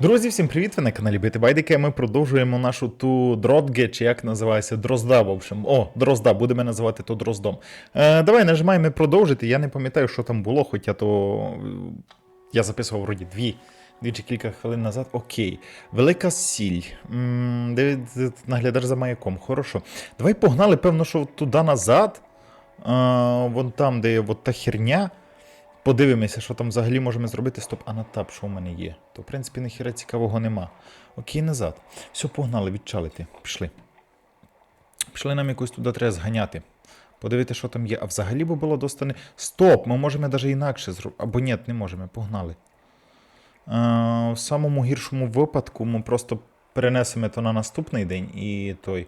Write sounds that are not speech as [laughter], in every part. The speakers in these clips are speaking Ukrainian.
Друзі, всім привіт! Ви на каналі Бити Байдики. Ми продовжуємо нашу ту дротге, чи як називається, дрозда, в общем. О, дрозда, будемо називати то дроздом. Е, давай нажимаємо продовжити. Я не пам'ятаю, що там було, хоча то е, я записував вроді дві. Дві чи кілька хвилин назад. Окей. Велика сіль. наглядач за маяком. Хорошо. Давай погнали, певно, що туди назад. Е, вон там, де от та херня. Подивимося, що там взагалі можемо зробити. Стоп, а на тап, що у мене є? То, в принципі, ніхіра цікавого нема. Окей, назад. Все, погнали, відчалити. Пішли. Пішли нам якось туди треба зганяти. Подивити, що там є. А взагалі би було достане. Стоп! Ми можемо навіть інакше зробити. Або ні, не можемо, погнали. В самому гіршому випадку ми просто перенесемо то на наступний день і той.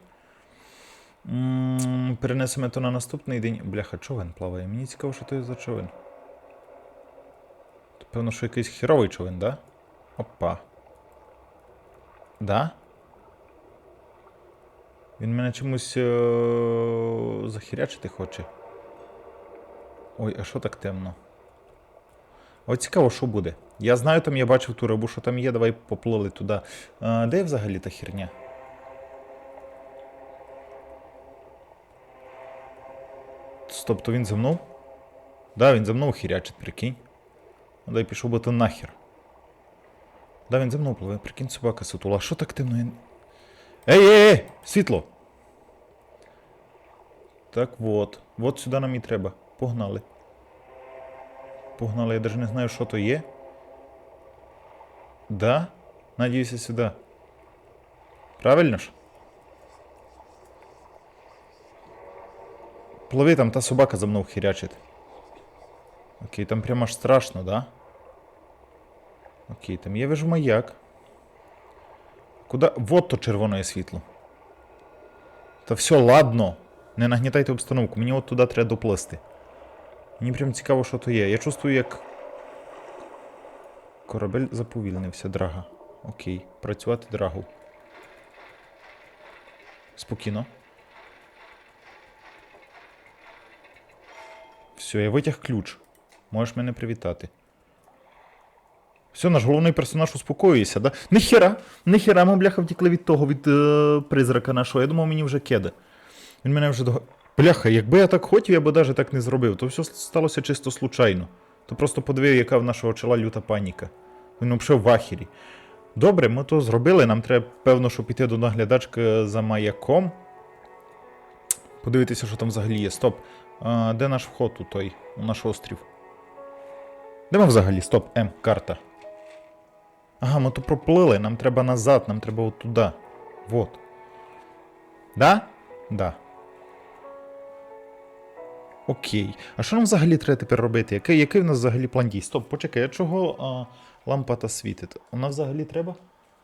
Перенесемо то на наступний день. Бляха, човен плаває. Мені цікаво, що то за човен. Певно, що якийсь херовий човен, да? Опа. Да? Він мене чомусь е- захірячити хоче. Ой, а що так темно? От цікаво, що буде. Я знаю, там я бачив ту рибу, що там є, давай поплили туди. Де взагалі та херня? Стоп, то він за мною? Да, він за мною хірячить, прикинь. Дай пішов би то нахер. Да, він за мною пливе, прикинь, собака сутула. Що так темно? Я... Ей, ей, ей! Світло! Так вот. Вот сюди нам і треба. Погнали. Погнали, я навіть не знаю, що то є. Да? Надіюся сюди. Правильно ж? Пливи, там та собака за мною хірячить. Окей, там прямо аж страшно, да? Окей, там я вижу маяк. Куда? Вот то червоне світло. Та все, ладно. Не нагнітайте обстановку. Мені от туди треба доплисти. Мені прям цікаво, що то є. Я чувствую, як. Корабель заповільнився, драга. Окей. Працювати драгу. Спокійно. Все, я витяг ключ. Можеш мене привітати. Все, наш головний персонаж успокоюється, да? Ніхера, ніхера, ми бляха втікли від того, від е, призрака нашого. Я думав, мені вже кеде. Він мене вже до. Бляха, якби я так хотів, я би навіть так не зробив. То все сталося чисто случайно. То просто подивив, яка в нашого чола люта паніка. Він взагалі в ахері. Добре, ми то зробили. Нам треба, певно, що піти до наглядачки за маяком. Подивитися, що там взагалі є. Стоп. А, де наш вход у той, у наш острів? Де ми взагалі? Стоп, М, карта. Ага, ми то проплили, нам треба назад, нам треба от туди. Вот. Да? Да. Окей. А що нам взагалі треба тепер робити? Який, який в нас взагалі план дій? Стоп, почекай, а чого а, лампата світить? Нас взагалі треба?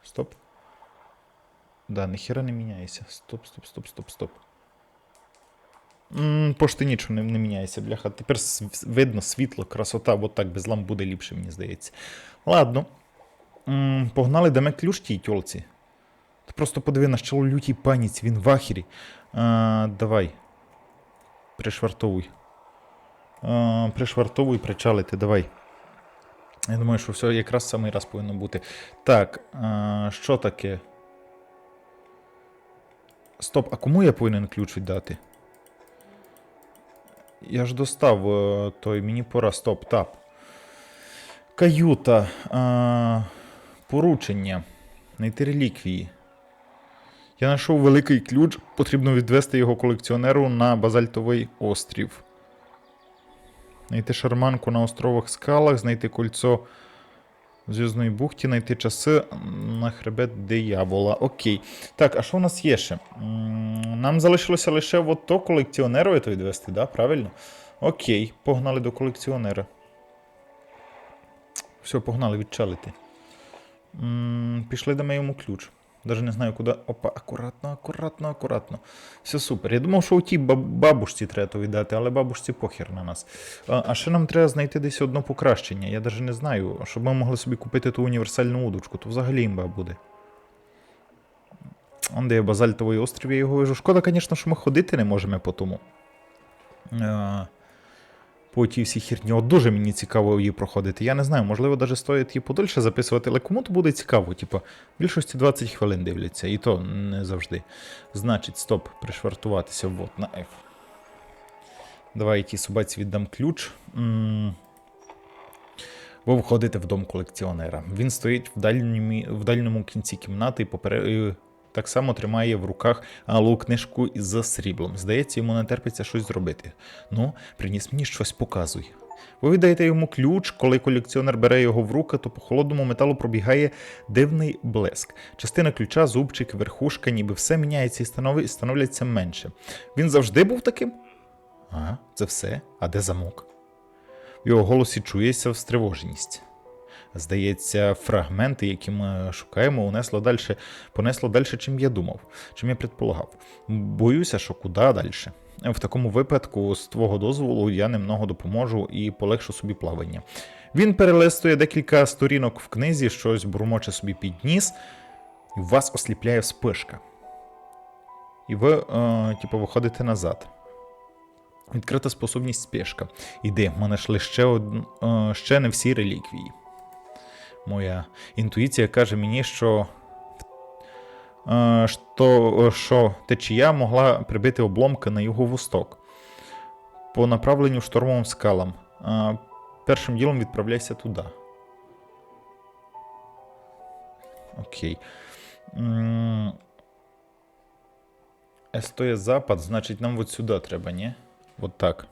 Стоп. Да, ніхера не міняється. Стоп, стоп, стоп, стоп, стоп. Пошти нічого не, не міняється, бляха. Тепер видно світло, красота, от так без ламп буде ліпше, мені здається. Ладно. М, Погнали, даме ключ тій тьолці. Ти просто подиви на чоло лютій паніці, він в ахері. А, давай. Пришвартовуй. А, пришвартовуй, причалити, давай. Я думаю, що все якраз самий раз повинно бути. Так, а, що таке? Стоп, а кому я повинен ключ віддати? Я ж достав е, той, мені пора стоп, тап. Каюта. А, поручення. Знайти реліквії. Я знайшов великий ключ, потрібно відвести його колекціонеру на базальтовий острів. Знайти шарманку на островах скалах, знайти кольцо в Зв'язної бухті, знайти часи на хребет диявола. Окей. Так, а що у нас є ще? М, Нам залишилося лише от то колекціонеру это відвести, да? Правильно? Окей, погнали до колекціонера. Все, погнали відчалити. М, Пішли дамо йому ключ. Даже не знаю, куди. Опа, акуратно, акуратно, акуратно. Все супер. Я думав, що у тій бабушці треба то віддати, але бабушці похер на нас. А, а ще нам треба знайти десь одно покращення. Я навіть не знаю, щоб ми могли собі купити ту універсальну удочку, то взагалі імба буде. Он де є базальтовий острів, я його вижу. Шкода, звісно, що ми ходити не можемо по тому. Е, по тій всій херні. От дуже мені цікаво її проходити. Я не знаю, можливо, навіть стоїть її подольше записувати, але кому то буде цікаво. Типу, в більшості 20 хвилин дивляться, і то не завжди. Значить, стоп, пришвартуватися вот на F. Давай я собаці віддам ключ. Ви входите в дом колекціонера. Він стоїть в дальньому, в дальньому кінці кімнати і попере... так само тримає в руках алу книжку із сріблом. Здається, йому не терпиться щось зробити. Ну, приніс мені щось показуй. Ви віддаєте йому ключ, коли колекціонер бере його в руки, то по холодному металу пробігає дивний блеск. Частина ключа, зубчик, верхушка, ніби все міняється і станови- становляться менше. Він завжди був таким? Ага, це все. А де замок? В його голосі чується стривоженість. Здається, фрагменти, які ми шукаємо, унесло дальше, понесло далі, чим я думав, чим я предполагав. Боюся, що куди далі. В такому випадку, з твого дозволу, я немного допоможу і полегшу собі плавання. Він перелистує декілька сторінок в книзі, щось бурмоче собі під ніс, і вас осліпляє спишка. І ви, е, типу, виходите назад. Відкрита способність спешка. Іди, в мене йшли ще, од... е, ще не всі реліквії. Моя інтуїція каже мені, що, е, що, що течія могла прибити обломки на юго-восток по направленню штормовим скалам. Е, Першим ділом відправляйся туди. Окей. Є запад, значить нам от сюди треба, ні? От так.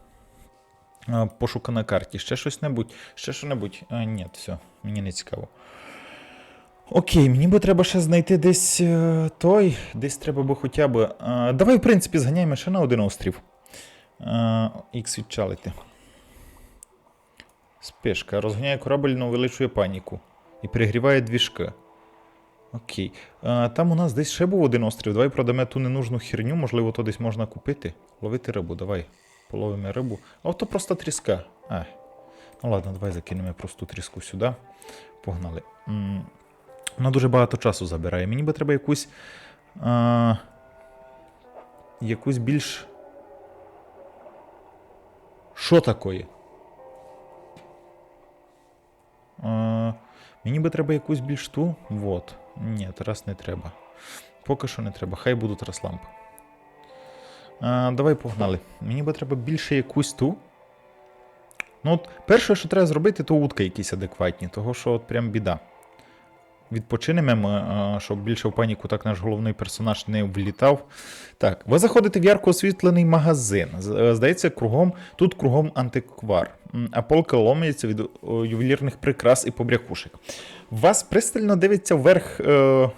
А, Пошука на карті. Ще щось небудь. Ще що-небудь. А, ні, все, мені не цікаво. Окей, мені би треба ще знайти десь е, той. Десь треба би хоча б. е, давай, в принципі, зганяємо ще на один острів. Ікс відчалити. Спешка. Розганяє корабель, но увеличує паніку. І перегріває двіжки. Окей. А, там у нас десь ще був один острів. Давай продамо ту ненужну херню, можливо, то десь можна купити. Ловити рибу, давай. Половимо рибу. А ото просто тріска. А. Ну ладно, давай закинемо просту тріску сюди. Погнали. Вона дуже багато часу забирає. Мені би треба якусь. А, якусь більш. Що такое? А, мені би треба якусь більш ту. Вот. Ні, зараз не треба. Поки що не треба. Хай будуть раслампи. А, давай погнали. Мені би треба більше якусь ту. Ну, от, перше, що треба зробити, то утка якісь адекватні, того що от прям біда. Відпочинемо, щоб більше в паніку так наш головний персонаж не влітав. Так, ви заходите в ярко освітлений магазин. Е, Здається, кругом, тут кругом антиквар, а полка ломається від ювелірних прикрас і побрякушек. Вас пристально дивиться вверх е,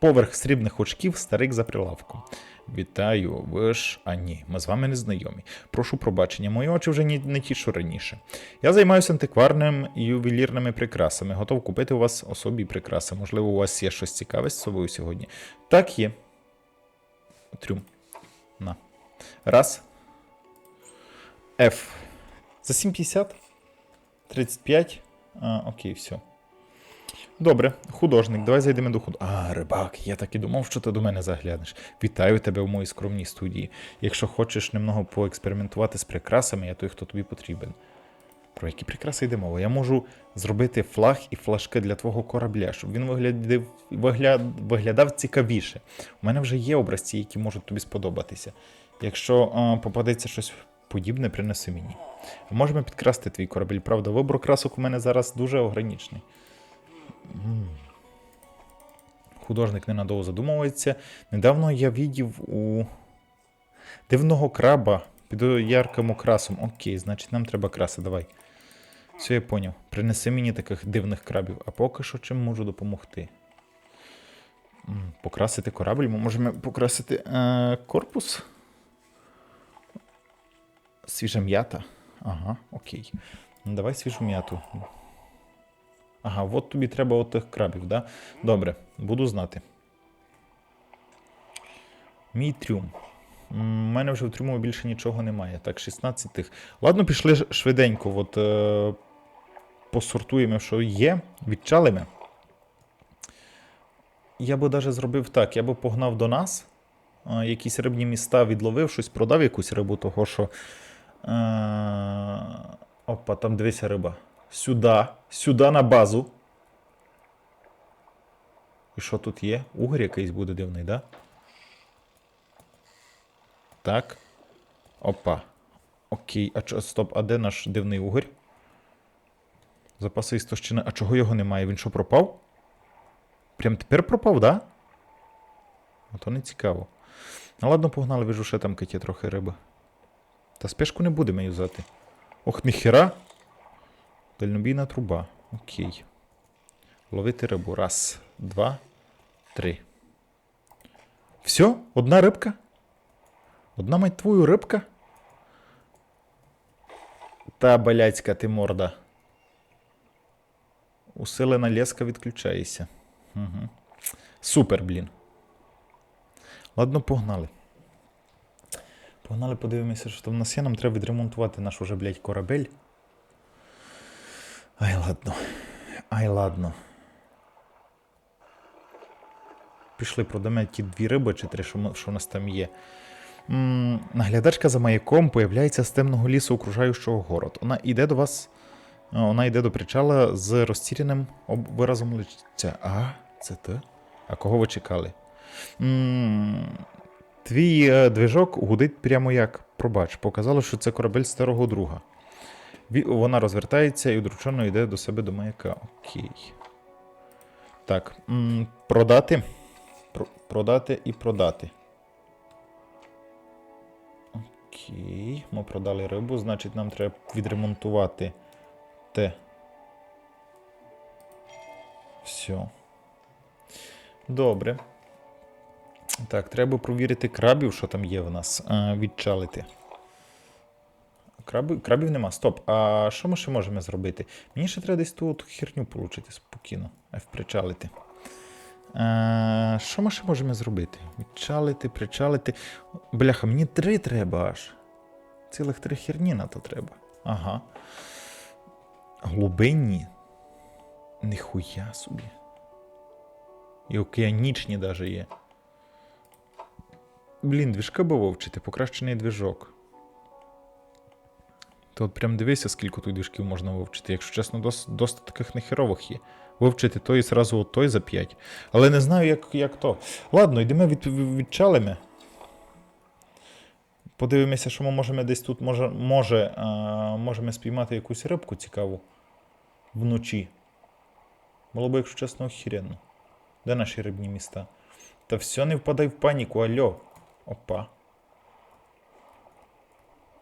поверх срібних очків старик за прилавком. Вітаю, ви ж. А ні, ми з вами не знайомі. Прошу пробачення, мої очі вже не, не ті, що раніше. Я займаюся антикварним і ювелірними прикрасами. Готов купити у вас особі прикраси. Можливо, у вас є щось цікаве з собою сьогодні. Так є. Трюм. На. Раз. F. За 7,50? 35? А, окей, все. Добре, художник, давай зайдемо до худ. А, рибак, я так і думав, що ти до мене заглянеш. Вітаю тебе в моїй скромній студії. Якщо хочеш немного поекспериментувати з прикрасами, я той, хто тобі потрібен. Про які прикраси йде мова? Я можу зробити флаг і флажки для твого корабля, щоб він виглядав, вигляд, виглядав цікавіше. У мене вже є образці, які можуть тобі сподобатися. Якщо а, попадеться щось подібне, принеси мені. Можемо підкрасти твій корабель, правда, вибор красок у мене зараз дуже ограничений. Художник ненадовго задумується. Недавно я відів у дивного краба під ярким окрасом. Окей, значить нам треба краси, давай. Все, я поняв. Принеси мені таких дивних крабів, а поки що чим можу допомогти. Покрасити корабль, ми можемо покрасити е, корпус. Свіжа м'ята. Ага, окей. Ну, давай свіжу м'яту. Ага, от тобі треба от тих крабів, да? Добре, буду знати. Мій трюм. У мене вже в трюму більше нічого немає. Так, 16 тих. Ладно, пішли швиденько. От, е, посортуємо, що є, відчалимо. Я би навіть зробив так: я би погнав до нас, е, якісь рибні міста відловив, щось продав якусь рибу, того що. Е, Опа, там дивися риба. Сюди. Сюди на базу. І що тут є? Угор якийсь буде дивний, да? Так. Опа. Окей, а чо, стоп, а де наш дивний угор? Запаси істощини. А чого його немає? Він що пропав? Прям тепер пропав, да? А то не цікаво. Ну ладно, погнали, вижу, ще там киті трохи риби. Та спешку не будемо юзати. Ох, ніхера. Дальнобійна труба. Окей. Ловити рибу. Раз, два, три. Все? Одна рибка? Одна мать твою рибка? Та баляцька ти морда. Усилена леска відключається. Угу. Супер, блін. Ладно, погнали. Погнали, подивимося, що там в нас є. Нам треба відремонтувати наш уже, блядь, корабель. Ай, ладно. Ай, ладно. Пішли, продамо ті дві риби чи три, що, що у нас там є. М, наглядачка за маяком появляється з темного лісу окружаючого город. Вона йде до вас. Вона йде до причала з розтіряним виразом лиця. А, це ти? А кого ви чекали? м Твій е, движок гудить прямо як. Пробач, показало, що це корабель старого друга. Вона розвертається і удручено йде до себе до маяка. Окей. Так. Продати. Про- продати і продати. Окей. Ми продали рибу, значить нам треба відремонтувати те. Все. Добре. Так, треба провірити крабів, що там є в нас. Відчалити. Краби, крабів нема. Стоп. А що ми ще можемо зробити? Мені ще треба десь ту от херню отримати спокійно. F причалити. А, що ми ще можемо зробити? Відчалити, причалити. Бляха, мені три треба аж. Цілих три херні на то треба. Ага. Глибинні. Ніхуя собі. І океанічні даже є. Блін, двіжка би вовчити, покращений двіжок. То от прям дивися, скільки тут двіжків можна вивчити. Якщо чесно, дос, досить таких нехерових є. Вивчити той і зразу от той за 5. Але не знаю, як, як то. Ладно, йдемо від, відчалимо. Подивимося, що ми можемо десь тут може, може, а, можемо спіймати якусь рибку цікаву вночі. Було б, якщо чесно, охеренно. Де наші рибні міста? Та все, не впадай в паніку, альо. Опа.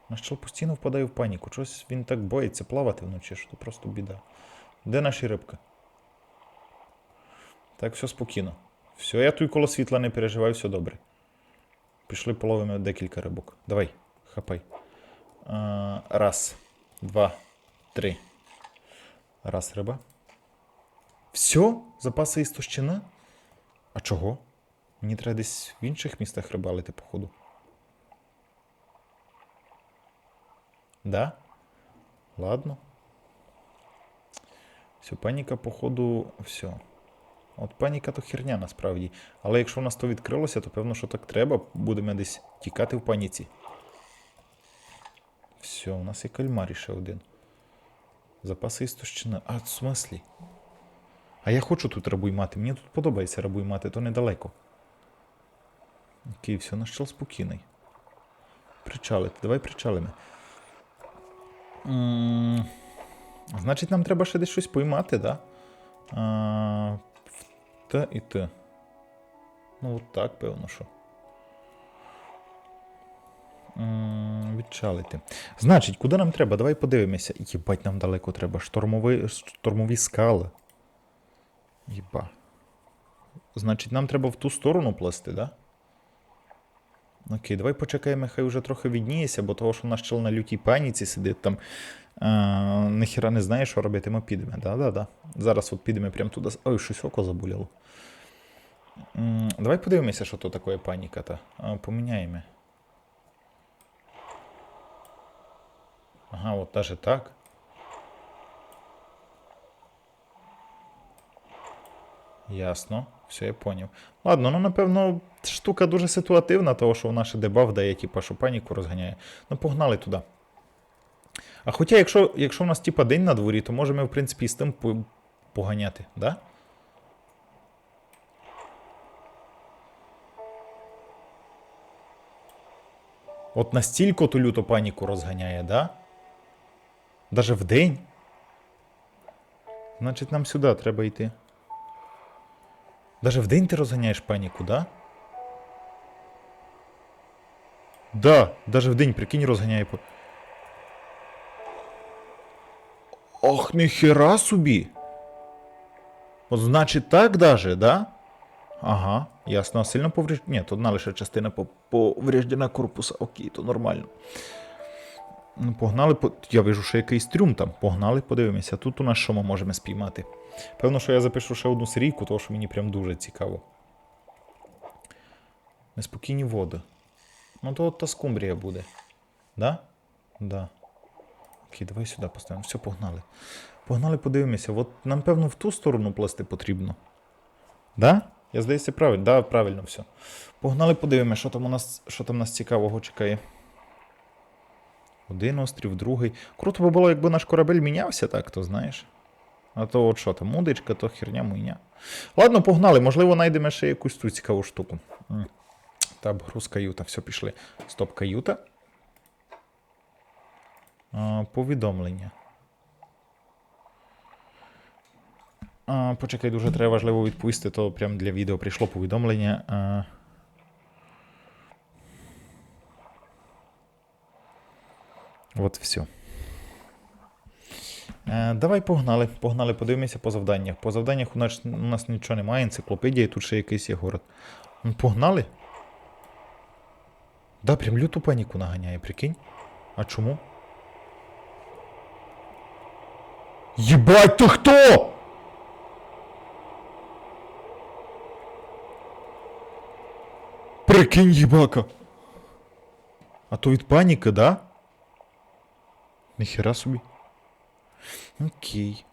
Наш чел постійно впадає в паніку. Чогось він так боїться плавати вночі, що то просто біда. Де наші рибки? Так, все спокійно. Все, я тут коло світла не переживаю, все добре. Пішли половимо декілька рибок. Давай, хапай. Раз, два, три. Раз риба. Все? Запаси істощина? А чого? Мені треба десь в інших містах рибалити, походу. Да? Ладно. Все, паніка, походу, все. От паніка то херня насправді. Але якщо в нас то відкрилося, то певно, що так треба. Будемо десь тікати в паніці. Все, у нас є кальмар ще один. Запаси істощина. А, в смислі? А я хочу тут рабуй мати. Мені тут подобається рабуй мати, то недалеко. Окей, все, наш чел спокійний. Причалити, давай причалимо. Значить, нам треба ще десь щось поймати, да? А, те і те. Ну, от так, певно, що. Відчалити. Значить, куди нам треба? Давай подивимося. Єбать, нам далеко треба. Штормові, штормові скали. Єба. Значить, нам треба в ту сторону плести, да? Окей, давай почекаємо, хай вже трохи відніється, бо того, що наш чел на лютій паніці сидить там. А, ніхіра не знає, що робити, ми підемо. Да-да-да. Зараз от підемо прямо туди. Ой, щось око заболіло. Давай подивимося, що то таке паніка. та Поміняємо. Ага, от даже так. Ясно, все, я поняв. Ладно, ну напевно, штука дуже ситуативна, того, що вона ще дебаф дає, типу, що паніку розганяє. Ну, погнали туди. А хоча, якщо, якщо в нас типа день на дворі, то можемо, в принципі, і з тим поганяти, да? От настільки ту люту паніку розганяє, да? Даже в день. Значить, нам сюди треба йти. Даже в день ти розганяєш паніку, да? Да, даже в день, прикинь, розганяє по. Ох, ніхера собі. От значить так даже, да? Ага, ясно. Сильно повреждена. Ні, одна лише частина по- повреждена корпуса. Окей, то нормально. Ну, погнали, я вижу, що якийсь трюм там. Погнали, подивимося. Тут у нас що ми можемо спіймати? Певно, що я запишу ще одну серійку, тому що мені прям дуже цікаво. Неспокійні води. Ну, то от та скумбрія буде. Да? Да. Окей, давай сюди поставимо. Все, погнали. Погнали, подивимося. От нам, певно, в ту сторону пласти потрібно. Да? Я здається, правильно. Да, правильно все. Погнали, подивимося, що там у нас, що там нас цікавого чекає. Один острів, другий. Круто би було, якби наш корабель мінявся так, то знаєш. А то от що там, мудичка, то херня муйня. Ладно, погнали, можливо, знайдемо ще якусь ту цікаву штуку. Таб, груз каюта, все, пішли. Стоп, каюта. А, повідомлення. А, почекай, дуже треба важливо відповісти, то прям для відео прийшло повідомлення. А... От все. Давай погнали. Погнали, подивимося по завданнях. По завданнях у нас, у нас нічого немає, енциклопедія, тут ще якийсь є город. Ну, погнали. Да, прям люту паніку наганяє, прикинь. А чому? Єбать, ти хто? Прикинь, їбака. А то від паніки, да? Ніхера собі. Окей.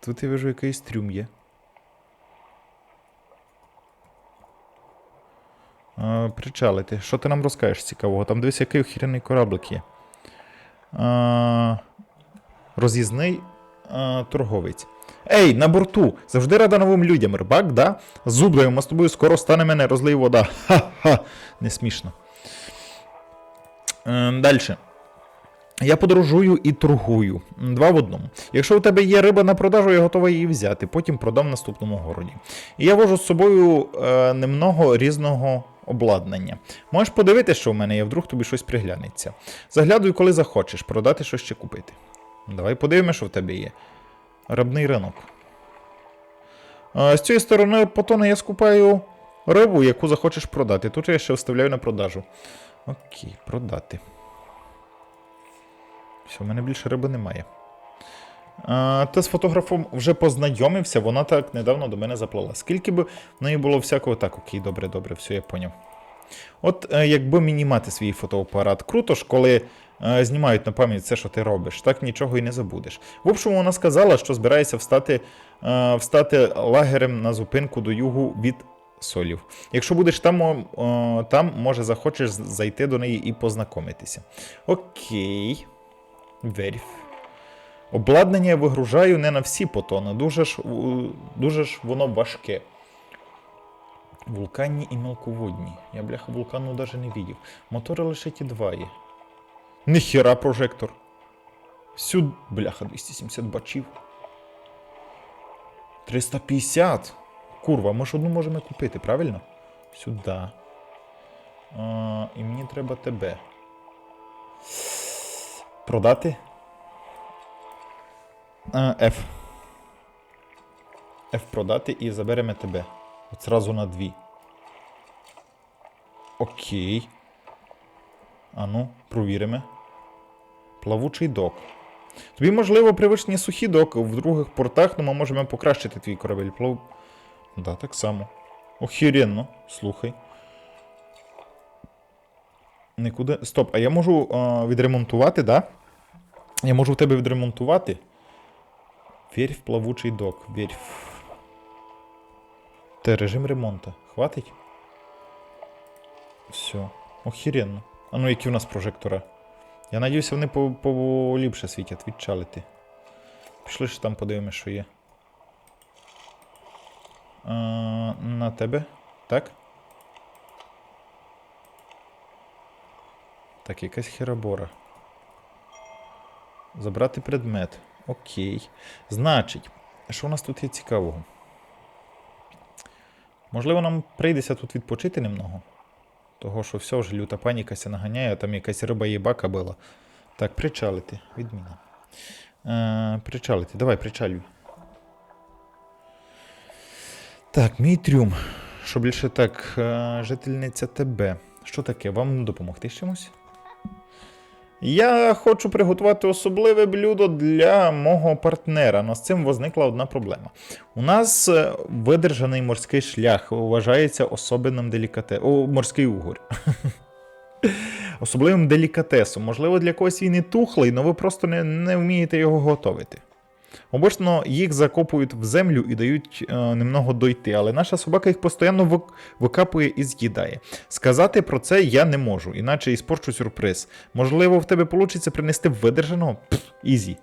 Тут я вижу якийсь трюм є. А, причалити. Що ти нам розкажеш цікавого? Там дивись, який охірений кораблик є. А, роз'їзний торговець. Ей, на борту! Завжди рада новим людям. Рибак, да? Зубдою, ми з тобою скоро стане мене, розлий вода. Ха-ха. Не смішно. Е, Далі. Я подорожую і торгую. Два в одному. Якщо у тебе є риба на продажу, я готовий її взяти, потім продам в наступному городі. І я вожу з собою е, немного різного обладнання. Можеш подивитися, що в мене є, вдруг тобі щось приглянеться. Заглядуй, коли захочеш, продати що ще купити. Давай подивимося, що в тебе є. Рибний ринок. Е, з цієї сторони потону я скупаю рибу, яку захочеш продати. Тут я ще вставляю на продажу. Окей, продати. Все, в мене більше риби немає. А, та з фотографом вже познайомився, вона так недавно до мене заплала. Скільки б в неї було всякого, так, окей, добре, добре, все, я поняв. От е, якби мені мати свій фотоапарат, круто ж, коли е, знімають на пам'ять все, що ти робиш, так нічого і не забудеш. В общем, вона сказала, що збирається встати, е, встати лагерем на зупинку до югу від солів. Якщо будеш там, о, там, може захочеш зайти до неї і познайомитися. Окей. Верф. Обладнання я вигружаю не на всі потони. Дуже ж, дуже ж воно важке. Вулканні і мелководні. Я, бляха, вулкану навіть не видів. Мотори лише ті два є. Ніхера прожектор. Сюди, бляха, 270 бачів. 350. Курва, ми ж одну можемо купити, правильно? Сюди. А, і мені треба тебе. Продати? А, F. F продати і заберемо тебе. От зразу на дві. Окей. Ану, провіримо. Плавучий док. Тобі, можливо, привичні сухі доки в других портах, але ми можемо покращити твій корабель. Плав... Да, так само. Охеренно, слухай. Нікуди. Стоп, а я можу а, відремонтувати, да? Я можу в тебе відремонтувати. Вірь в плавучий док. Вірь в. Те режим ремонту. Хватить? Все. Охеренно. А ну які у нас прожектора? Я надіюся, вони поліпше світять, відчалити. Пішли ще там подивимось, що є. А, на тебе? Так? Так, якась херобора. Забрати предмет. Окей. Значить, що у нас тут є цікавого? Можливо, нам прийдеться тут відпочити немного. Того, що все вже люта паніка ся наганяє, а там якась риба їбака була. Так, причалити. Відміна. Е, причалити. Давай, причалюй. Так, мій трюм. Що більше так, е, жительниця тебе. Що таке? Вам допомогти з чимось? Я хочу приготувати особливе блюдо для мого партнера, але з цим возникла одна проблема. У нас е, видержаний морський шлях вважається особливим делікатесом. Морський угор. [laughs] Особливим делікатесом. Можливо, для когось він і тухлий, але ви просто не, не вмієте його готувати. Обично їх закопують в землю і дають е, немного дойти, але наша собака їх постійно вик- викапує і з'їдає. Сказати про це я не можу, іначе іспорчу сюрприз. Можливо, в тебе вийде принести видержаного? Пф, ізі.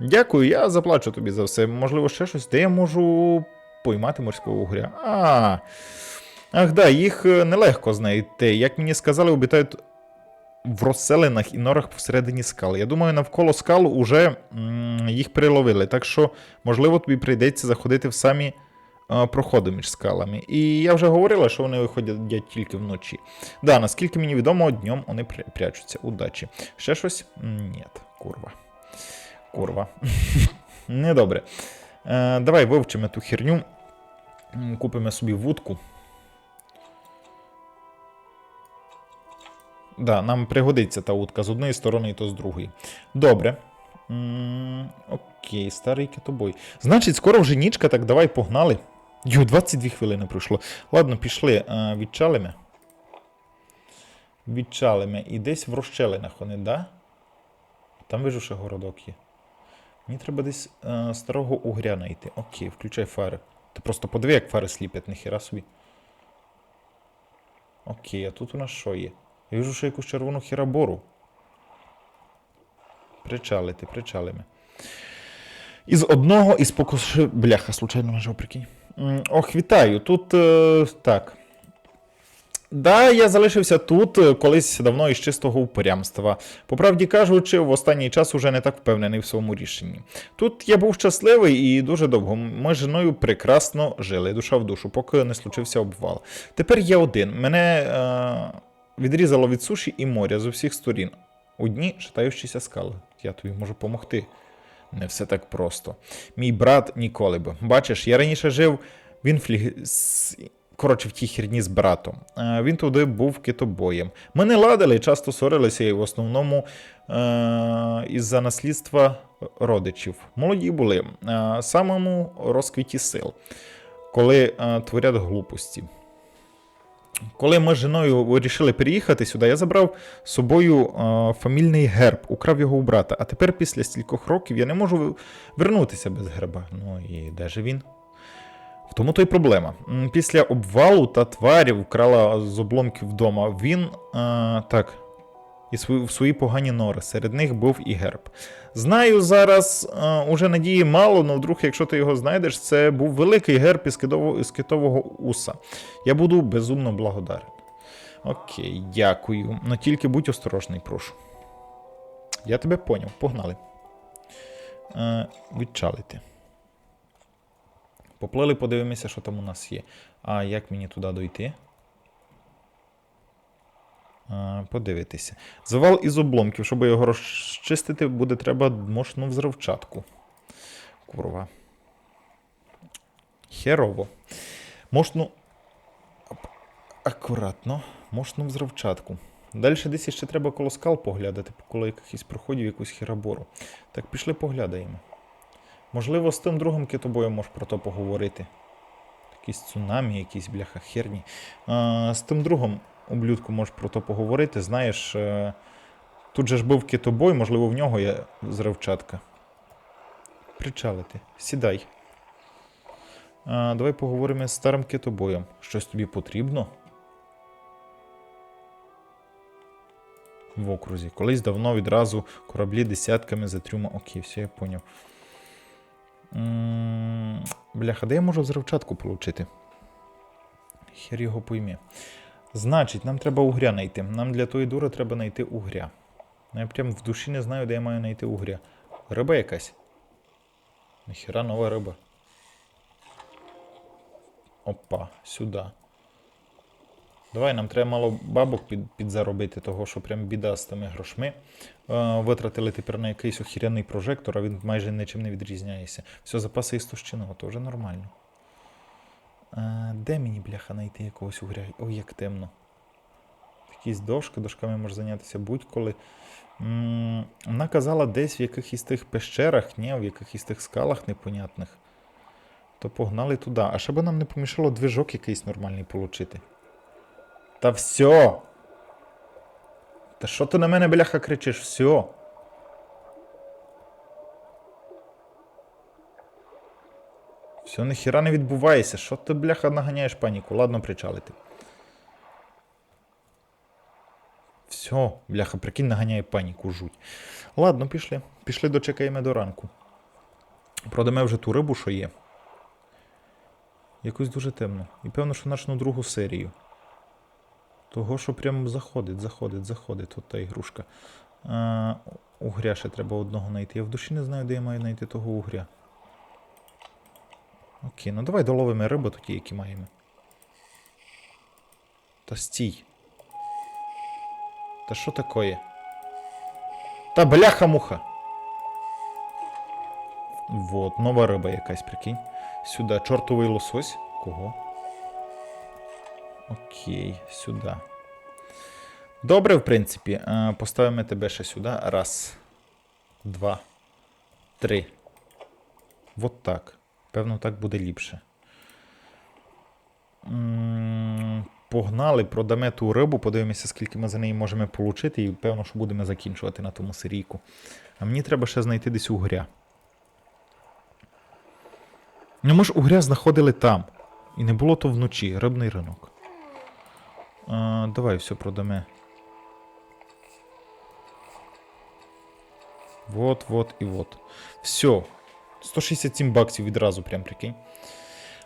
Дякую, я заплачу тобі за все. Можливо, ще щось, де я можу поймати морського угря. А. Ах, да, їх е, нелегко знайти. Як мені сказали, обітають в розселенах і норах всередині скал. Я думаю, навколо скал уже їх приловили. Так що, можливо, тобі прийдеться заходити в самі е, проходи між скалами. І я вже говорила, що вони виходять тільки вночі. Да, наскільки мені відомо, днем вони прячуться. Удачі. Ще щось? Ні, курва. Курва. [laughs] Недобре. Е, давай вивчимо ту херню. Купимо собі вудку. Да, нам пригодиться та утка з однієї сторони, і то з другої. Добре. м окей, старий китобой. Значить, скоро вже нічка, так давай погнали. Йо, 22 хвилини пройшло. Ладно, пішли. Е, відчалимо. Відчалимо. І десь в розщелинах вони, да? Там вижу, що городок є. Мені треба десь е, старого угря знайти. Окей, включай фари. Ти просто подиви, як фари сліпять, ніхіра собі. Окей, а тут у нас що є? Я вижу, що якусь червону хірабору. Причалити, причалимо. Із одного із покоши. Бляха, случайно нажав, прикинь. Ох, вітаю. Тут е, так. Да, я залишився тут е, колись давно із чистого упорямства. По правді кажучи, в останній час уже не так впевнений в своєму рішенні. Тут я був щасливий і дуже довго. Ми з жіною прекрасно жили, душа в душу, поки не случився обвал. Тепер я один. Мене е, відрізало від суші і моря з усіх сторін. Одні шатаючіся скали. Я тобі можу допомогти. Не все так просто. Мій брат ніколи би. Бачиш, я раніше жив в інфлі... Коротше, в тій херні з братом. Е, Він туди був китобоєм. Ми не ладили, часто сварилися і в основному е- із-за наслідства родичів. Молоді були е- самому розквіті сил, коли е- творять глупості. Коли ми з жіною вирішили переїхати сюди, я забрав з собою фамільний герб, украв його у брата. А тепер, після стількох років, я не можу вернутися без герба. Ну і де же він? В тому то й проблема. Після обвалу та тварів вкрала з обломків вдома. Він е, так. І в свої погані нори. Серед них був і герб. Знаю, зараз е, уже надії мало, але вдруг, якщо ти його знайдеш, це був великий герб із китового, із китового уса. Я буду безумно благодарен. Окей, дякую. Ну тільки будь осторожний, прошу. Я тебе поняв. Погнали. Е, відчалити. Поплили, подивимося, що там у нас є. А як мені туди дойти? Подивитися. Завал із обломків. Щоб його розчистити, буде треба мощну взривчатку. Курва. Херово. Мощну. Акуратно. Мощну взривчатку. Далі десь ще треба коло скал поглядати, коло якихось проходів якусь херабору. Так, пішли поглядаємо. Можливо, з тим другим китобоєм можеш про то поговорити. Якісь цунамі, якісь бляха херні. А, з тим другом ублюдку можеш про то поговорити. Знаєш, е, тут же ж був китобой, можливо, в нього є зривчатка. Причалити. Сідай. А, давай поговоримо з старим китобоєм. Щось тобі потрібно? в окрузі. Колись давно відразу кораблі десятками за трюма. Окей, все, я поняв. Бляха, де я можу взривчатку отримати? Хер його пойме. Значить, нам треба угря знайти. Нам для тої дури треба знайти угря. Ну, Я прям в душі не знаю, де я маю знайти угря. Риба якась. Ніхера нова риба. Опа, сюди. Давай, нам треба мало бабок під, підзаробити, того, що прям біда з тими грошми. Е, витратили тепер на якийсь охіряний прожектор, а він майже нічим не відрізняється. Все, запаси істощеного, то вже нормально. Де мені, бляха, знайти якогось угря? Ой, як темно. Якісь дошки, дошками можна зайнятися будь-коли. Вона казала десь в якихось тих пещерах, ні, в якихось тих скалах непонятних. То погнали туди. А ще би нам не помішало движок якийсь нормальний получити. Та все. Та що ти на мене, бляха, кричиш? Все. Все, ніхіра не відбувається. Що ти, бляха, наганяєш паніку? Ладно, причалити. Все, бляха, прикинь, наганяє паніку, жуть. Ладно, пішли. Пішли, дочекаємо до ранку. Продамо вже ту рибу, що є. Якось дуже темно. І певно, що почну другу серію. Того, що прям заходить, заходить, заходить. От та ігрушка. А, угря ще треба одного знайти. Я в душі не знаю, де я маю знайти того угря. Окей, ну давай доловимо рибу тоді, які маємо. Та стій. Та що такое? Та бляха-муха. Вот, нова риба якась, прикинь. Сюди чортовий лосось. Кого? Окей, сюди. Добре, в принципі. Е, Поставимо тебе ще сюди. Раз. Два. Три. Вот так. Певно, так буде ліпше. Погнали, продамо ту рибу, подивимося, скільки ми за неї можемо отримати, і певно, що будемо закінчувати на тому серійку. А мені треба ще знайти десь угря. Ну, ми ж угря знаходили там. І не було то вночі, рибний ринок. А, давай все продамо. Вот, вот і вот. Все. 167 баксів відразу, прям прикинь.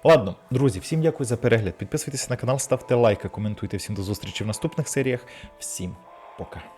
Ладно, друзі, всім дякую за перегляд. Підписуйтесь на канал, ставте лайки, коментуйте. Всім до зустрічі в наступних серіях. Всім пока.